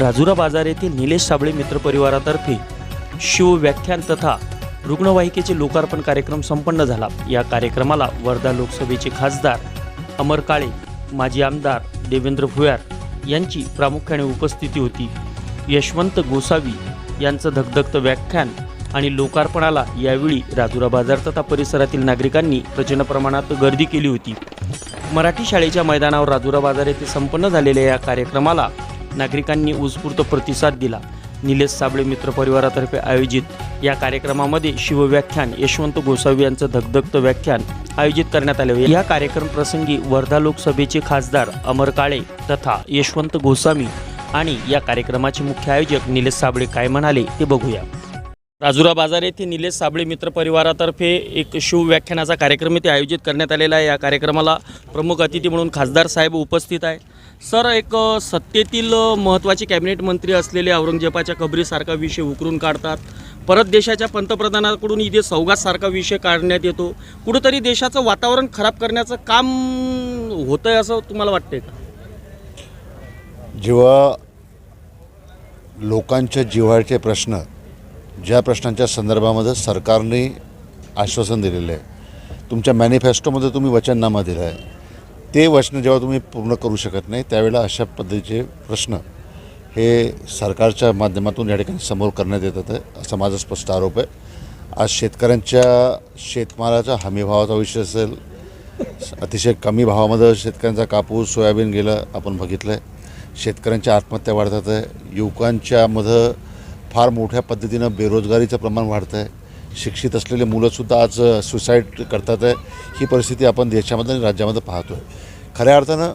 राजुरा बाजार येथील निलेश साबळे मित्रपरिवारातर्फे शिवव्याख्यान तथा रुग्णवाहिकेचे लोकार्पण कार्यक्रम संपन्न झाला. या कार्यक्रमाला वर्धा लोकसभेचे खासदार अमर काळे माजी आमदार देवेंद्र भुयार यांची प्रामुख्याने उपस्थिती होती. यशवंत गोसावी यांचं धगधगतं व्याख्यान आणि लोकार्पणाला यावेळी राजुरा बाजार तथा परिसरातील नागरिकांनी प्रचंड प्रमाणात गर्दी केली होती. मराठी शाळेच्या मैदानावर राजुरा बाजार येथे संपन्न झालेल्या या कार्यक्रमाला नागरिकांनी उत्स्फूर्त प्रतिसाद दिला. निलेश साबळे मित्र परिवारातर्फे आयोजित या कार्यक्रमामध्ये शिवव्याख्यान यशवंत गोसावी यांचं धगधगत व्याख्यान आयोजित करण्यात आले. होते या कार्यक्रम प्रसंगी वर्धा लोकसभेचे खासदार अमर काळे तथा यशवंत गोसावी आणि या कार्यक्रमाचे मुख्य आयोजक निलेश साबळे काय म्हणाले ते बघूया. राजुरा बाजार येथे निलेश साबळे मित्र परिवारातर्फे एक शिवव्याख्यानाचा कार्यक्रम येथे आयोजित करण्यात आलेला आहे. या कार्यक्रमाला प्रमुख अतिथी म्हणून खासदार साहेब उपस्थित आहे सर एक सत्तेतील महत्त्वाचे कॅबिनेट मंत्री असलेले औरंगजेबाच्या खबरीसारखा विषय उकरून काढतात. परत देशाच्या पंतप्रधानाकडून इथे सौगातसारखा विषय काढण्यात येतो. कुठंतरी देशाचं वातावरण खराब करण्याचं काम होतं आहे असं तुम्हाला वाटतंय का? जेव्हा लोकांच्या जिव्हाळ्याचे प्रश्न ज्या प्रश्नांच्या संदर्भामध्ये सरकारने आश्वासन दिलेलं आहे तुमच्या मॅनिफेस्टोमध्ये तुम्ही वचननामा दिला आहे ते वचनं जेव्हा तुम्ही पूर्ण करू शकत नाही त्यावेळेला अशा पद्धतीचे प्रश्न हे सरकारच्या माध्यमातून या ठिकाणी समोर करण्यात येतात आहे असा माझा स्पष्ट आरोप आहे. आज शेतकऱ्यांच्या शेतमालाचा हमीभावाचा विषय असेल अतिशय कमी भावामध्ये शेतकऱ्यांचा कापूस सोयाबीन गेलं आपण बघितलं आहे शेतकऱ्यांच्या आत्महत्या वाढतात आहे युवकांच्यामध्ये फार मोठ्या पद्धतीनं बेरोजगारीचं प्रमाण वाढतं आहे शिक्षित असलेले मुलंसुद्धा आज सुसाईड करतात आहे. ही परिस्थिती आपण देशामध्ये आणि राज्यामध्ये पाहतो आहे खऱ्या अर्थानं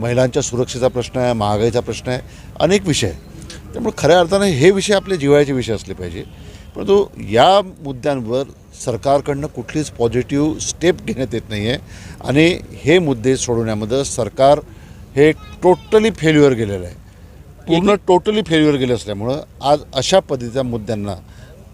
महिलांच्या सुरक्षेचा प्रश्न आहे महागाईचा प्रश्न आहे अनेक विषय आहे त्यामुळे खऱ्या अर्थानं हे विषय आपले जिव्हाळ्याचे विषय असले पाहिजे. परंतु या मुद्द्यांवर सरकारकडनं कुठलीच पॉझिटिव्ह स्टेप घेण्यात येत नाही आहे आणि हे मुद्दे सोडवण्यामध्ये सरकार हे टोटली फेल्युअर गेलेलं आहे. पूर्ण टोटली फेल्युअर गेले असल्यामुळं आज अशा पद्धतीच्या मुद्द्यांना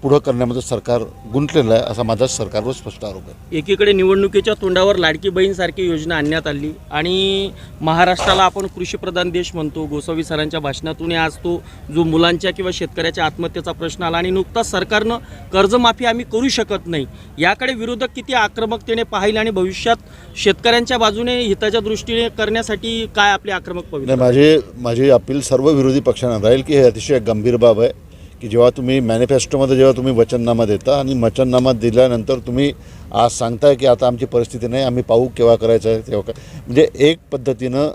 पुढं करण्यामध्ये सरकार गुंतलेलं आहे असा माझा सरकारवर स्पष्ट आरोप आहे. एकीकडे निवडणुकीच्या तोंडावर लाडकी बहीणसारखी योजना आणण्यात आली आणि महाराष्ट्राला आपण कृषीप्रधान देश म्हणतो. गोसावी सरांच्या भाषणातून आज तो जो मुलांच्या किंवा शेतकऱ्याच्या आत्महत्येचा प्रश्न आला आणि नुकताच सरकारनं कर्जमाफी आम्ही करू शकत नाही. याकडे विरोधक किती आक्रमकतेने पाहिले आणि भविष्यात शेतकऱ्यांच्या बाजूने हिताच्या दृष्टीने करण्यासाठी काय आपले आक्रमक पवित्र? माझे माझी अपील सर्व विरोधी पक्षांना राहील की हे अतिशय गंभीर बाब आहे. की जेव्हा तुम्ही मॅनिफेस्टोमध्ये जेव्हा तुम्ही वचननामा देता आणि वचननामा दिल्यानंतर तुम्ही आज सांगताय की आता आमची परिस्थिती नाही आम्ही पाहू केव्हा करायचं आहे तेव्हा काय. म्हणजे एक पद्धतीनं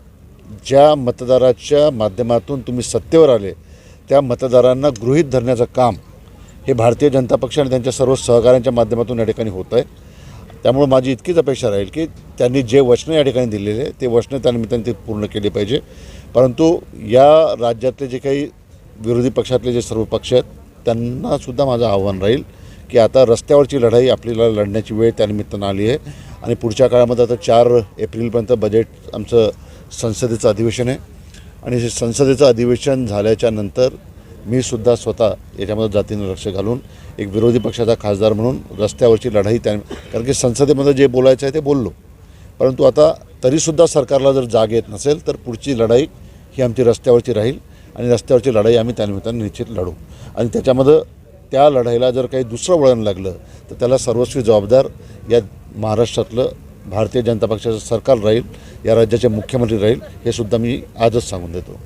ज्या मतदाराच्या माध्यमातून तुम्ही सत्तेवर आले त्या मतदारांना गृहीत धरण्याचं काम हे भारतीय जनता पक्ष आणि त्यांच्या सर्व सहकाऱ्यांच्या माध्यमातून या ठिकाणी होत आहे त्यामुळे माझी इतकीच अपेक्षा राहील की त्यांनी जे वचनं या ठिकाणी दिलेले ते वचनं त्यानिमित्ताने ते पूर्ण केली पाहिजे. परंतु या राज्यातले जे काही विरोधी पक्षातले जे सर्व पक्ष आहेत त्यांनासुद्धा माझं आव्हान राहील की आता रस्त्यावरची लढाई आपल्याला लढण्याची वेळ त्यानिमित्तानं आली आहे. आणि पुढच्या काळामध्ये आता चार एप्रिलपर्यंत बजेट आमचं संसदेचं अधिवेशन आहे. आणि हे संसदेचं अधिवेशन झाल्याच्यानंतर मी सुद्धा स्वतः याच्यामध्ये जातीनं लक्ष घालून एक विरोधी पक्षाचा खासदार म्हणून रस्त्यावरची लढाई त्या कारण की संसदेमध्ये जे बोलायचं आहे ते बोललो. परंतु आता तरीसुद्धा सरकारला जर जाग येत नसेल तर पुढची लढाई ही आमची रस्त्यावरची राहील. आणि रस्त्यावरची लढाई आम्ही त्यानिमित्ताने निश्चित लढू. आणि त्याच्यामध्ये त्या लढाईला जर काही दुसरं वळण लागलं तर त्याला सर्वस्वी जबाबदार या महाराष्ट्रातलं भारतीय जनता पक्षाचं सरकार राहील या राज्याचे मुख्यमंत्री राहील हे सुद्धा मी आजच सांगून देतो.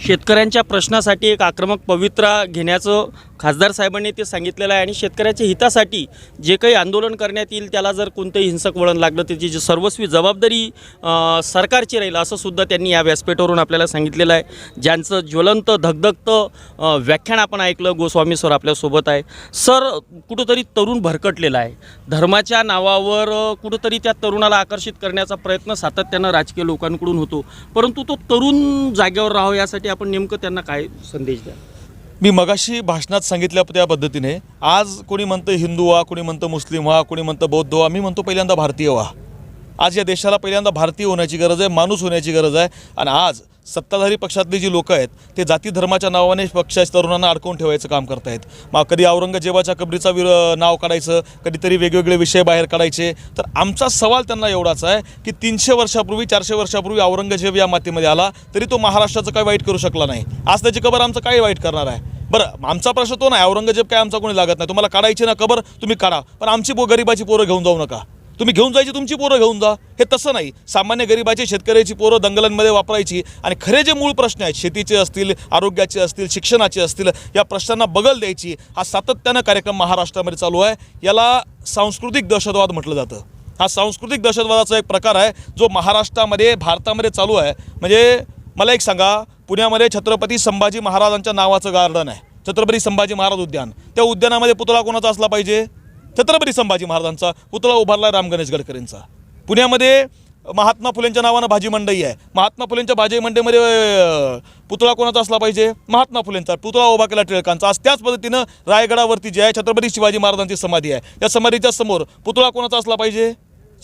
शेतकऱ्यांच्या प्रश्नासाठी एक आक्रमक पवित्रा घेण्याचं खासदार साहेबांनी ते सांगितलेलं आहे आणि शेतकऱ्याच्या हितासाठी जे काही आंदोलन करण्यात येईल त्याला जर कोणतंही हिंसक वळण लागलं त्याची जी सर्वस्वी जबाबदारी सरकारची राहील असं सुद्धा त्यांनी या व्यासपीठावरून आपल्याला सांगितलेलं आहे. ज्यांचं ज्वलंत धगधगतं व्याख्यान आपण ऐकलं गोस्वामी सर आपल्यासोबत आहे. सर कुठंतरी तरुण भरकटलेला आहे. धर्माच्या नावावर कुठंतरी त्या तरुणाला आकर्षित करण्याचा प्रयत्न सातत्यानं राजकीय लोकांकडून होतो. परंतु तो तरुण जागेवर राहावं यासाठी आपण नेमकं त्यांना काय संदेश द्या मी मगाशी भाषणात सांगितल्या त्या पद्धतीने आज कोणी म्हणतं हिंदू व्हा कोणी म्हणतं मुस्लिम व्हा कोणी म्हणतं बौद्ध व्हा मी म्हणतो पहिल्यांदा भारतीय व्हा. आज या देशाला पहिल्यांदा भारतीय होण्याची गरज आहे माणूस होण्याची गरज आहे आणि आज सत्ताधारी पक्षातली जी लोक आहेत ते जाती धर्माच्या नावाने पक्षाच्या तरुणांना अडकवून ठेवायचं काम करतायत. मग कधी औरंगजेबाच्या कबरीचा विर नाव काढायचं कधीतरी वेगवेगळे विषय बाहेर काढायचे. तर आमचा सवाल त्यांना एवढाच आहे की तीनशे वर्षापूर्वी चारशे वर्षापूर्वी औरंगजेब या मातीमध्ये आला तरी तो महाराष्ट्राचं काय वाईट करू शकला नाही. आज त्याची खबर आमचं काय वाईट करणार आहे? बरं आमचा प्रश्न तो नाही औरंगजेब काय आमचा कोणी लागत नाही. तुम्हाला काढायची ना कबर तुम्ही काढा. पण आमची पो गरिबाची पोरं घेऊन जाऊ नका. तुम्ही घेऊन जायची तुमची पोरं घेऊन जा. हे तसं नाही. सामान्य गरिबाची शेतकऱ्याची पोरं दंगलांमध्ये वापरायची. आणि खरे जे मूळ प्रश्न आहेत शेतीचे असतील आरोग्याचे असतील शिक्षणाचे असतील या प्रश्नांना बगल द्यायची हा सातत्यानं कार्यक्रम महाराष्ट्रामध्ये चालू आहे. याला सांस्कृतिक दहशतवाद म्हटलं जातं. हा सांस्कृतिक दहशतवादाचा एक प्रकार आहे जो महाराष्ट्रामध्ये भारतामध्ये चालू आहे. म्हणजे मला एक सांगा पुण्यामध्ये छत्रपती संभाजी महाराजांच्या नावाचं गार्डन आहे. छत्रपती संभाजी महाराज उद्यान. त्या उद्यानामध्ये पुतळा कोणाचा असला पाहिजे? छत्रपती संभाजी महाराजांचा. पुतळा उभारला राम गणेश गडकरींचा. पुण्यामध्ये महात्मा फुलेंच्या नावानं भाजी मंडई आहे. महात्मा फुलेंच्या भाजी मंडईमध्ये पुतळा कोणाचा असला पाहिजे? महात्मा फुलेंचा. पुतळा उभा केला टिळकांचा. आज त्याच पद्धतीनं रायगडावरती जे आहे छत्रपती शिवाजी महाराजांची समाधी आहे. त्या समाधीच्या समोर पुतळा कोणाचा असला पाहिजे?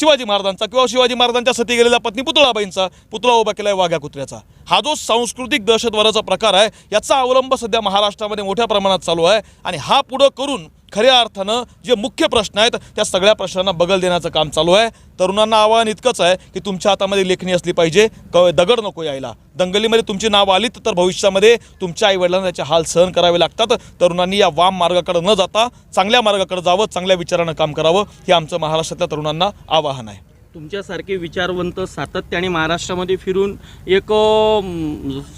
शिवाजी महाराजांचा किंवा शिवाजी महाराजांच्या सती गेलेल्या पत्नी पुतळाबाईंचा पुतळा उभा केला आहे वाघ्या कुत्र्याचा. हा जो सांस्कृतिक दहशतवादाचा प्रकार आहे याचा अवलंब सध्या महाराष्ट्रामध्ये मोठ्या प्रमाणात चालू आहे आणि हा पुढं करून खऱ्या अर्थानं जे मुख्य प्रश्न आहेत त्या सगळ्या प्रश्नांना बगल देण्याचं काम चालू आहे. तरुणांना आव्हान इतकंच आहे की तुमच्या हातामध्ये लेखणी असली पाहिजे. क दगड नको यायला. दंगलीमध्ये तुमची नाव आलीत तर भविष्यामध्ये तुमच्या आईवडिलांना त्याचे हाल सहन करावे लागतात. तरुणांनी या वाम मार्गाकडे न जाता चांगल्या मार्गाकडे जावं चांगल्या विचारानं काम करावं हे आमचं महाराष्ट्रातल्या तरुणांना आवाहन आहे. तुमच्यासारखे विचारवंत सातत्याने महाराष्ट्रामध्ये फिरून एक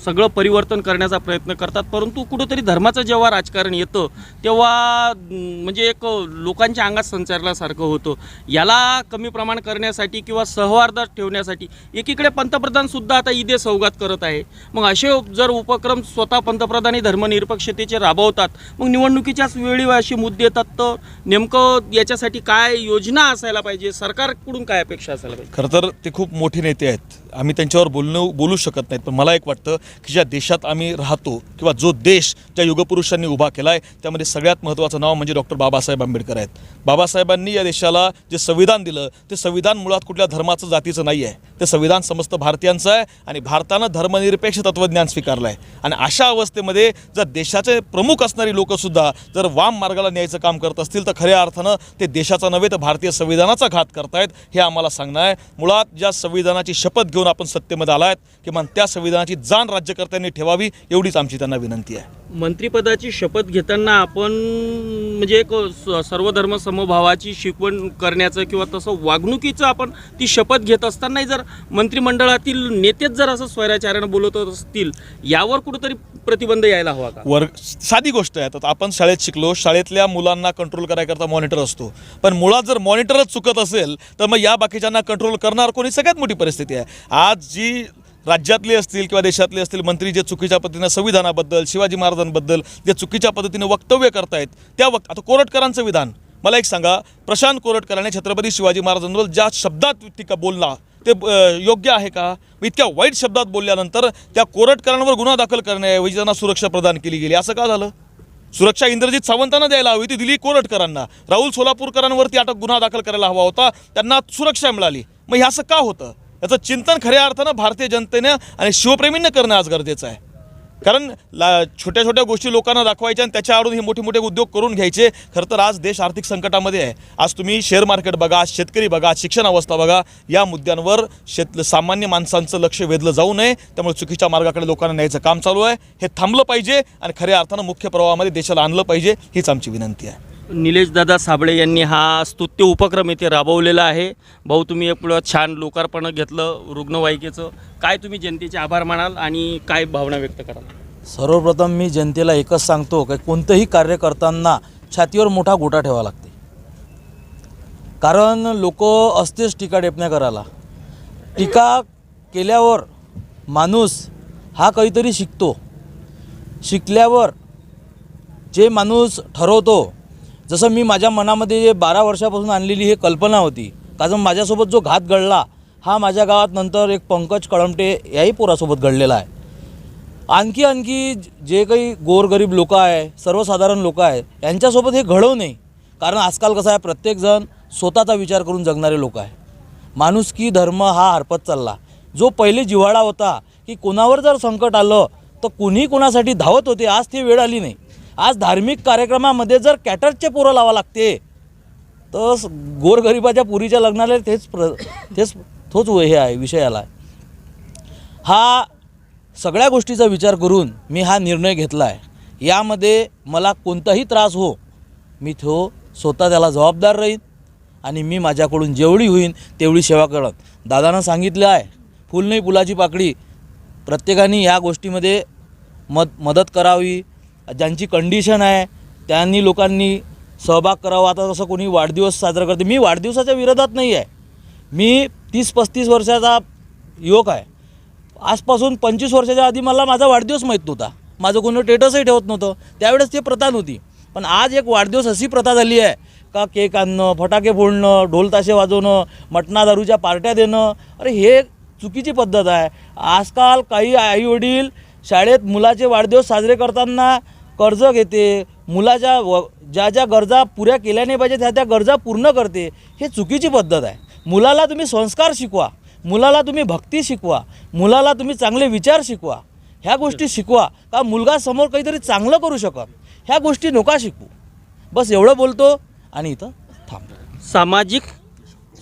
सगळं परिवर्तन करण्याचा प्रयत्न करतात. परंतु कुठंतरी धर्माचं जेव्हा राजकारण येतं तेव्हा म्हणजे एक लोकांच्या अंगात संचारल्यासारखं होतं. याला कमी प्रमाण करण्यासाठी किंवा सहवार्दात ठेवण्यासाठी एकीकडे पंतप्रधानसुद्धा आता ईदे सौगात करत आहे. मग असे जर उपक्रम स्वतः पंतप्रधानी धर्मनिरपेक्षतेचे राबवतात मग निवडणुकीच्याच वेळी असे मुद्दे येतात तर नेमकं याच्यासाठी काय योजना असायला पाहिजे? सरकारकडून काय अपेक्षा असायला पाहिजे. खरं तर ते खूप मोठे नेते आहेत. आम्ही त्यांच्यावर बोलणं बोलू शकत नाहीत. पण मला एक वाटतं की ज्या देशात आम्ही राहतो किंवा जो देश ज्या युगपुरुषांनी उभा केला आहे त्यामध्ये सगळ्यात महत्त्वाचं नाव म्हणजे डॉक्टर बाबासाहेब आंबेडकर आहेत. बाबासाहेबांनी या देशाला जे संविधान दिलं ते संविधान मुळात कुठल्या धर्माचं जातीचं नाही आहे ते संविधान समस्त भारतीयांचं आहे आणि भारतानं धर्मनिरपेक्ष तत्त्वज्ञान स्वीकारलं आहे आणि अशा अवस्थेमध्ये जर देशाचे प्रमुख असणारी लोकंसुद्धा जर वाम मार्गाला न्यायचं काम करत असतील तर खऱ्या अर्थानं ते देशाचा नव्हे तर भारतीय संविधानाचा घात करतायत हे आम्हाला सांगणं आहे. मुळात ज्या संविधानाची शपथ घेऊन आपण सत्तेमध्ये आलायत किमान त्या संविधानाची जाण राज्यकर्त्यांनी ठेवावी एवढीच आमची त्यांना विनंती आहे. मंत्रिपदाची शपथ घेताना आपण म्हणजे एक सर्वधर्म समभावाची शिकवण करण्याचं किंवा तसं वागणुकीचं आपण ती शपथ घेत असतानाही जर मंत्रिमंडळातील नेतेच जर असं स्वैराचार्यानं बोलत असतील यावर कुठंतरी प्रतिबंध यायला हवा का? वर्ग साधी गोष्ट आहे. आता आपण शाळेत शिकलो शाळेतल्या मुलांना कंट्रोल करायकरता मॉनिटर असतो. पण मुळात जर मॉनिटरच चुकत असेल तर मग या बाकीच्यांना कंट्रोल करणार कोणी? सगळ्यात मोठी परिस्थिती आहे. आज जी राज्यातले असतील किंवा देशातले असतील मंत्री जे चुकीच्या पद्धतीनं संविधानाबद्दल शिवाजी महाराजांबद्दल जे चुकीच्या पद्धतीने वक्तव्य करतायत त्या वक्त आता कोरटकरांचं विधान. मला एक सांगा प्रशांत कोरटकरांनी छत्रपती शिवाजी महाराजांबद्दल ज्या शब्दात टीका बोलला ते योग्य आहे का? इतक्या वाईट शब्दात बोलल्यानंतर त्या कोरटकरांवर गुन्हा दाखल करण्याऐवजी त्यांना सुरक्षा प्रदान केली गेली. असं का झालं? सुरक्षा इंद्रजित सावंतांना द्यायला हवी ती दिली कोरटकरांना. राहुल सोलापूरकरांवरती अटक गुन्हा दाखल करायला हवा होता त्यांना सुरक्षा मिळाली. मग हे असं का होतं? याचं चिंतन खऱ्या अर्थानं भारतीय जनतेनं आणि शिवप्रेमींना करणं आज गरजेचं आहे. कारण ला छोट्या छोट्या गोष्टी लोकांना दाखवायच्या आणि त्याच्या आडून हे मोठे मोठे उद्योग करून घ्यायचे खरं तर आज देश आर्थिक संकटामध्ये आहे. आज तुम्ही शेअर मार्केट बघा शेतकरी बघा शिक्षण अवस्था बघा या मुद्द्यांवर शेत सामान्य माणसांचं लक्ष वेधलं जाऊ नये. त्यामुळे चुकीच्या मार्गाकडे लोकांना न्यायचं काम चालू आहे. हे थांबलं पाहिजे आणि खऱ्या अर्थानं मुख्य प्रवाहामध्ये देशाला आणलं पाहिजे हीच आमची विनंती आहे. निलेश दादा साबळे यांनी हा स्तुत्य उपक्रम येथे राबवलेला आहे. भाऊ तुम्ही एक छान लोकार्पण घेतलं रुग्णवाहिकेचं. काय तुम्ही जनतेचे आभार मानाल आणि काय भावना व्यक्त कराल? सर्वप्रथम मी जनतेला एकच सांगतो की कोणतंही कार्य करताना छातीवर मोठा गोटा ठेवा लागते. कारण लोक असतेच टीका टेपण्या करायला. टीका केल्यावर माणूस हा काहीतरी शिकतो. शिकल्यावर जे माणूस ठरवतो जसं मी माझ्या मनामध्ये जे बारा वर्षापासून आणलेली ही कल्पना होती कारण माझ्यासोबत जो घात घडला हा माझ्या गावात नंतर एक पंकज कळमटे याही पोरासोबत घडलेला आहे. आणखी आणखी जे काही गोरगरीब लोक आहे सर्वसाधारण लोक आहे यांच्यासोबत हे घडवू नये. कारण आजकाल कसं आहे प्रत्येकजण स्वतःचा विचार करून जगणारे लोक आहे. माणुसकी धर्म हा हरपत चालला. जो पहिले जिव्हाळा होता की कोणावर जर संकट आलं तर कुणी कोणासाठी धावत होते आज ती वेळ आली नाही. आज धार्मिक कार्यक्रमामध्ये जर कॅटरचे पोरं लावा लागते तर गोरगरिबाच्या पुरीच्या लग्नाला तेच प्र तेच तोच हे आहे विषय आला आहे. हा सगळ्या गोष्टीचा विचार करून मी हा निर्णय घेतला आहे यामध्ये मला कोणताही त्रास हो मी तो स्वतः त्याला जबाबदार राहीन आणि मी माझ्याकडून जेवढी होईन तेवढी सेवा करत दादानं सांगितलं आहे फुल नाही फुलाची पाकळी प्रत्येकाने या गोष्टीमध्ये मद मदत करावी ज्यांची कंडिशन आहे त्यांनी लोकांनी सहभाग करावा. आता जसं कोणी वाढदिवस साजरा करते मी वाढदिवसाच्या विरोधात नाही आहे. मी तीस पस्तीस वर्षाचा युवक आहे. आजपासून पंचवीस वर्षाच्या आधी मला माझा वाढदिवस माहीत नव्हता. माझं कोणी स्टेटसही ठेवत नव्हतं. त्यावेळेस ते प्रथा नव्हती. पण आज एक वाढदिवस अशी प्रथा झाली आहे का केक आणणं फटाके फोडणं ढोलताशे वाजवणं मटणा दारूच्या पार्ट्या देणं अरे हे चुकीची पद्धत आहे. आजकाल काही आईवडील शाळेत मुलाचे वाढदिवस साजरे करताना कर्ज घेते मुलाच्या व ज्या ज्या गरजा पुऱ्या केल्या नाही पाहिजे त्या त्या गरजा पूर्ण करते. हे चुकीची पद्धत आहे. मुलाला तुम्ही संस्कार शिकवा. मुलाला तुम्ही भक्ती शिकवा. मुलाला तुम्ही चांगले विचार शिकवा. ह्या गोष्टी शिकवा. का मुलगा समोर काहीतरी चांगलं करू शकत? ह्या गोष्टी नका शिकू. बस एवढं बोलतो आणि इथं थांबतो सामाजिक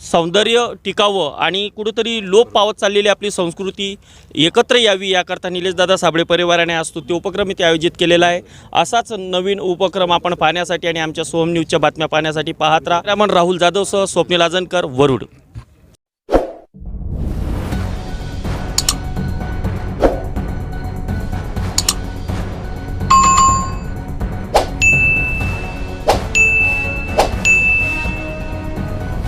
सौंदर्य टिकावं आणि कुठंतरी लोप पावत चाललेली आपली संस्कृती एकत्र यावी याकरता निलेशदादा साबळे परिवाराने आज तो उपक्रम इथे आयोजित केलेला आहे. असाच नवीन उपक्रम आपण पाहण्यासाठी आणि आमच्या सोहम न्यूजच्या बातम्या पाहण्यासाठी पाहत राहा. रामन राहुल जाधवसह स्वप्नील आजनकर वरुड.